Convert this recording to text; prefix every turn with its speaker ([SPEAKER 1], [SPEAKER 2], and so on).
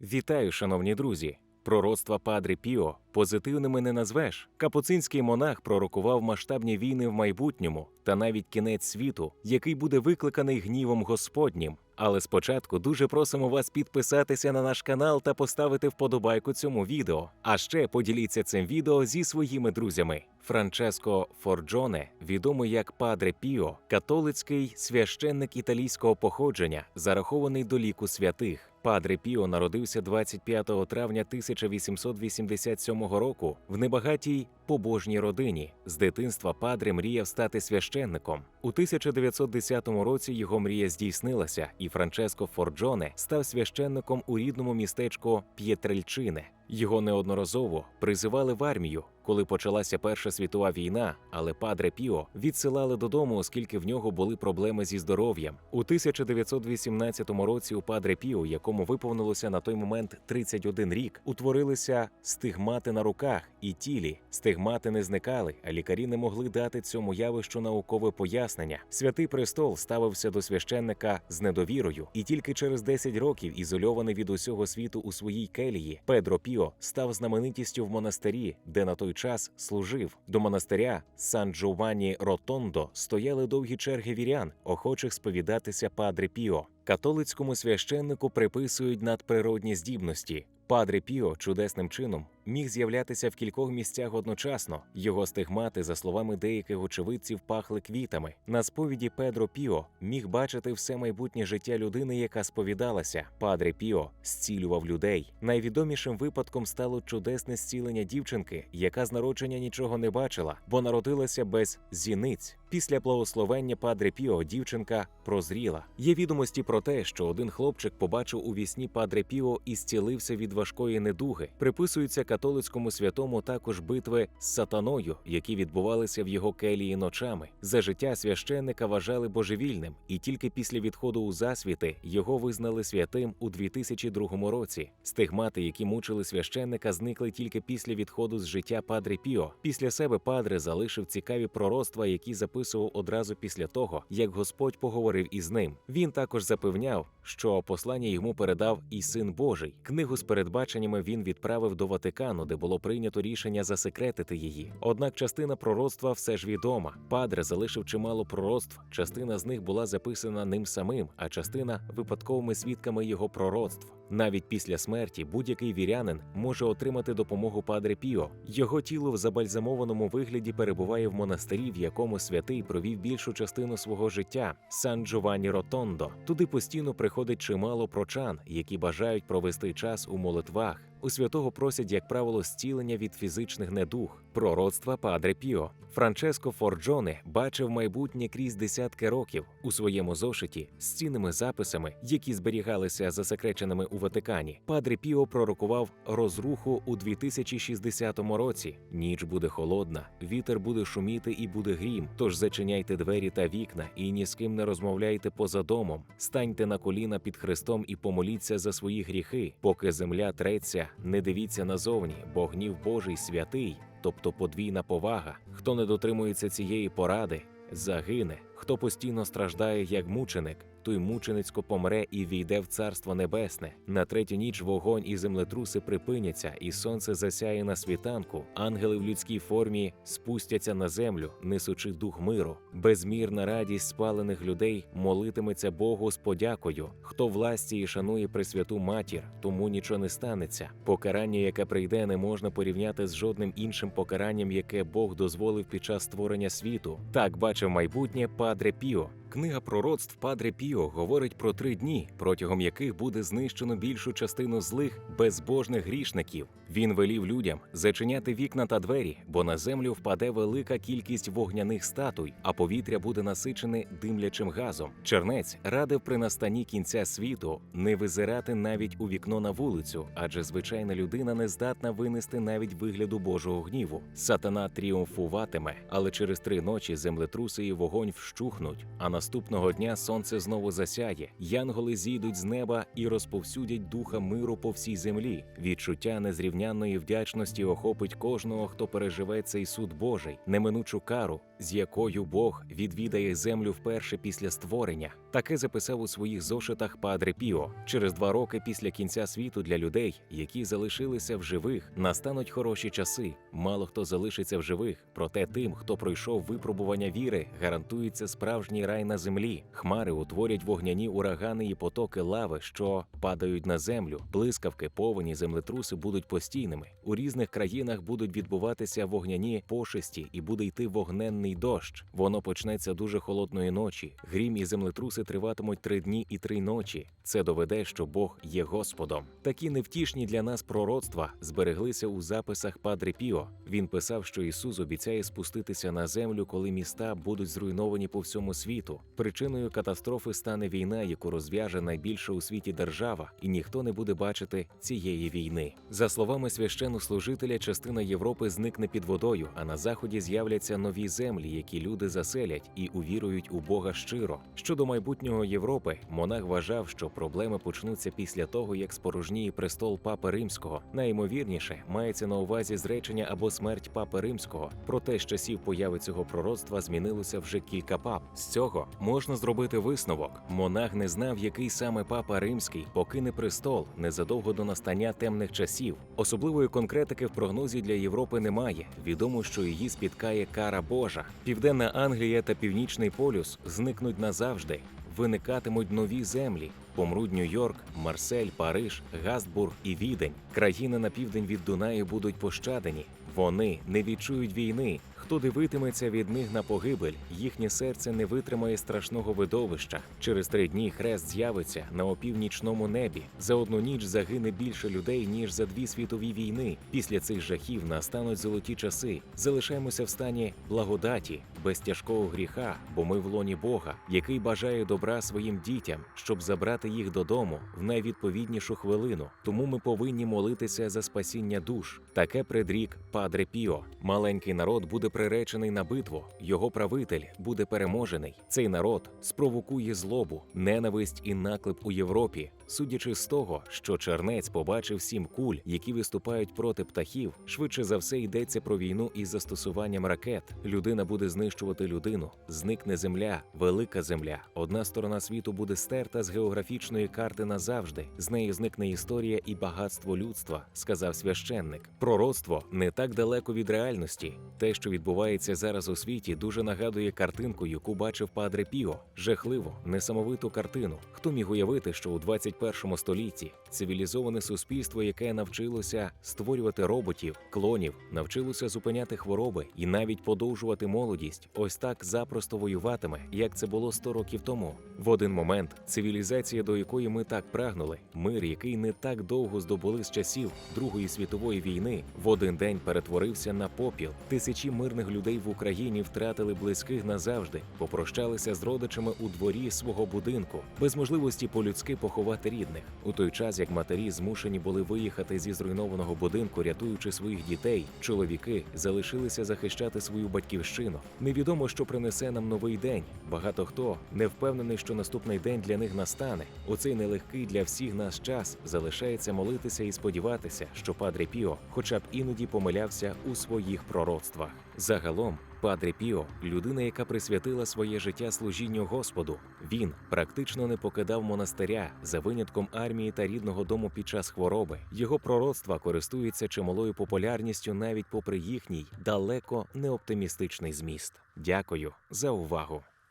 [SPEAKER 1] Вітаю, шановні друзі! Пророцтва Падре Піо позитивними не назвеш. Капуцинський монах пророкував масштабні війни в майбутньому та навіть кінець світу, який буде викликаний гнівом Господнім. Але спочатку дуже просимо вас підписатися на наш канал та поставити вподобайку цьому відео. А ще поділіться цим відео зі своїми друзями. Франческо Форджоне, відомий як Падре Піо, католицький священник італійського походження, зарахований до ліку святих. Падре Піо народився 25 травня 1887 року в небагатій побожній родині. З дитинства Падре мріяв стати священником. У 1910 році його мрія здійснилася, і Франческо Форджоне став священником у рідному містечку П'єтрельчине. Його неодноразово призивали в армію, коли почалася Перша світова війна, але Падре Піо відсилали додому, оскільки в нього були проблеми зі здоров'ям. У 1918 році у Падре Піо, якому виповнилося на той момент 31 рік, утворилися стигмати на руках і тілі. Стигмати не зникали, а лікарі не могли дати цьому явищу наукове пояснення. Святий престол ставився до священника з недовірою, і тільки через 10 років, ізольований від усього світу у своїй келії, Педро Піо став знаменитістю в монастирі, де на той час служив. До монастиря Сан Джованні Ротондо стояли довгі черги вірян, охочих сповідатися Падре Піо. Католицькому священнику приписують надприродні здібності. Падре Піо чудесним чином міг з'являтися в кількох місцях одночасно. Його стигмати, за словами деяких очевидців, пахли квітами. На сповіді Педро Піо міг бачити все майбутнє життя людини, яка сповідалася. Падре Піо зцілював людей. Найвідомішим випадком стало чудесне зцілення дівчинки, яка з народження нічого не бачила, бо народилася без зіниць. Після благословення Падре Піо дівчинка прозріла. Є відомості про те, що один хлопчик побачив у вісні Падре Піо і зцілився від важкої недуги. Приписуються католицькому святому також битви з сатаною, які відбувалися в його келії ночами. За життя священника вважали божевільним, і тільки після відходу у засвіти його визнали святим у 2002 році. Стигмати, які мучили священника, зникли тільки після відходу з життя Падре Піо. Після себе Падре залишив цікаві пророцтва, які записував одразу після того, як Господь поговорив із ним. Він також запевняв, що послання йому передав і син Божий. Книгу з передбаченнями він відправив до Ватикану, де було прийнято рішення засекретити її. Однак частина пророцтва все ж відома. Падре залишив чимало пророцтв. Частина з них була записана ним самим, а частина випадковими свідками його пророцтв. Навіть після смерті будь-який вірянин може отримати допомогу Падре Піо. Його тіло в забальзамованому вигляді перебуває в монастирі, в якому святий провів більшу частину свого життя Сан Джованні Ротондо. Туди постійно приходить чимало прочан, які бажають провести час у молитвах. У святого просять, як правило, зцілення від фізичних недуг. Пророцтва Падре Піо. Франческо Форджоне бачив майбутнє крізь десятки років у своєму зошиті з цінними записами, які зберігалися засекреченими у Ватикані. Падре Піо пророкував розруху у 2060 році. Ніч буде холодна, вітер буде шуміти і буде грім. Тож зачиняйте двері та вікна і ні з ким не розмовляйте поза домом. Станьте на коліна під Христом і помоліться за свої гріхи, поки земля треться. Не дивіться назовні, бо гнів Божий святий, тобто подвійна повага. Хто не дотримується цієї поради, загине. Хто постійно страждає як мученик, той мученицько помре і війде в царство небесне. На третю ніч вогонь і землетруси припиняться, і сонце засяє на світанку. Ангели в людській формі спустяться на землю, несучи дух миру. Безмірна радість спалених людей молитиметься Богу з подякою. Хто власті і шанує Пресвяту матір, тому нічого не станеться. Покарання, яке прийде, не можна порівняти з жодним іншим покаранням, яке Бог дозволив під час створення світу. Так бачив майбутнє Падре Піо. Книга пророцтв Падре Піо говорить про три дні, протягом яких буде знищено більшу частину злих безбожних грішників. Він велів людям зачиняти вікна та двері, бо на землю впаде велика кількість вогняних статуй, а повітря буде насичене димлячим газом. Чернець радив при настанні кінця світу не визирати навіть у вікно на вулицю, адже звичайна людина не здатна винести навіть вигляду Божого гніву. Сатана тріумфуватиме, але через три ночі землетруси і вогонь вщухнуть, а наступного дня сонце знову засяє, янголи зійдуть з неба і розповсюдять духа миру по всій землі. Відчуття незрівнянної вдячності охопить кожного, хто переживе цей суд Божий, неминучу кару, з якою Бог відвідає землю вперше після створення. Таке записав у своїх зошитах Падре Піо. Через два роки після кінця світу для людей, які залишилися в живих, настануть хороші часи. Мало хто залишиться в живих, проте тим, хто пройшов випробування віри, гарантується справжній рай на землі. Хмари утворять вогняні урагани і потоки лави, що падають на землю. Блискавки, повені, землетруси будуть постійними. У різних країнах будуть відбуватися вогняні пошесті і буде йти вогненний дощ. Воно почнеться дуже холодної ночі. Грім і землетруси триватимуть три дні і три ночі. Це доведе, що Бог є Господом. Такі невтішні для нас пророцтва збереглися у записах Падре Піо. Він писав, що Ісус обіцяє спуститися на землю, коли міста будуть зруйновані по всьому світу. Причиною катастрофи стане війна, яку розв'яже найбільша у світі держава, і ніхто не буде бачити цієї війни. За словами священнослужителя, частина Європи зникне під водою, а на заході з'являться нові землі, які люди заселять і увірують у Бога щиро. Щодо майбутнього Європи, монах вважав, що проблеми почнуться після того, як спорожніє престол Папи Римського. Найімовірніше мається на увазі зречення або смерть Папи Римського. Проте з часів появи цього пророцтва змінилося вже кілька пап. З цього можна зробити висновок. Монах не знав, який саме папа римський покине престол незадовго до настання темних часів. Особливої конкретики в прогнозі для Європи немає. Відомо, що її спіткає кара Божа. Південна Англія та Північний полюс зникнуть назавжди. Виникатимуть нові землі. Помруть Нью-Йорк, Марсель, Париж, Гастбург і Відень. Країни на південь від Дунаю будуть пощадені. Вони не відчують війни. Хто дивитиметься від них на погибель, їхнє серце не витримає страшного видовища. Через три дні хрест з'явиться на опівнічному небі. За одну ніч загине більше людей ніж за дві світові війни. Після цих жахів настануть золоті часи. Залишаємося в стані благодаті, без тяжкого гріха, бо ми в лоні Бога, який бажає добра своїм дітям, щоб забрати їх додому в найвідповіднішу хвилину. Тому ми повинні молитися за спасіння душ. Таке предрік Падре Піо. Маленький народ буде приречений на битву. Його правитель буде переможений. Цей народ спровокує злобу, ненависть і наклеп у Європі. Судячи з того, що чернець побачив сім куль, які виступають проти птахів, швидше за все йдеться про війну із застосуванням ракет. Людина буде знищувати людину. Зникне земля, велика земля. Одна сторона світу буде стерта з географічної карти назавжди. З неї зникне історія і багатство людства, сказав священник. Пророцтво не так далеко від реальності. Те, що відбувається зараз у світі, дуже нагадує картинку, яку бачив Падре Піо. Жахливо, несамовиту картину. Хто міг уявити, що у 21 столітті цивілізоване суспільство, яке навчилося створювати роботів, клонів, навчилося зупиняти хвороби і навіть подовжувати молодість, ось так запросто воюватиме, як це було 100 років тому. В один момент цивілізація, до якої ми так прагнули, мир, який не так довго здобули з часів Другої світової війни, в один день перетворився на попіл. Тисячі мирних людей в Україні втратили близьких назавжди, попрощалися з родичами у дворі свого будинку, без можливості по-людськи поховати рідних. У той час, як матері змушені були виїхати зі зруйнованого будинку, рятуючи своїх дітей, чоловіки залишилися захищати свою батьківщину. Невідомо, що принесе нам новий день. Багато хто не впевнений, що наступний день для них настане. У цей нелегкий для всіх нас час залишається молитися і сподіватися, що Падре Піо, хоча б іноді помилявся у своїх пророцтвах. Загалом, Падре Піо людина, яка присвятила своє життя служінню Господу. Він практично не покидав монастиря за винятком армії та рідного дому під час хвороби. Його пророцтва користуються чималою популярністю навіть попри їхній далеко не оптимістичний зміст. Дякую за увагу.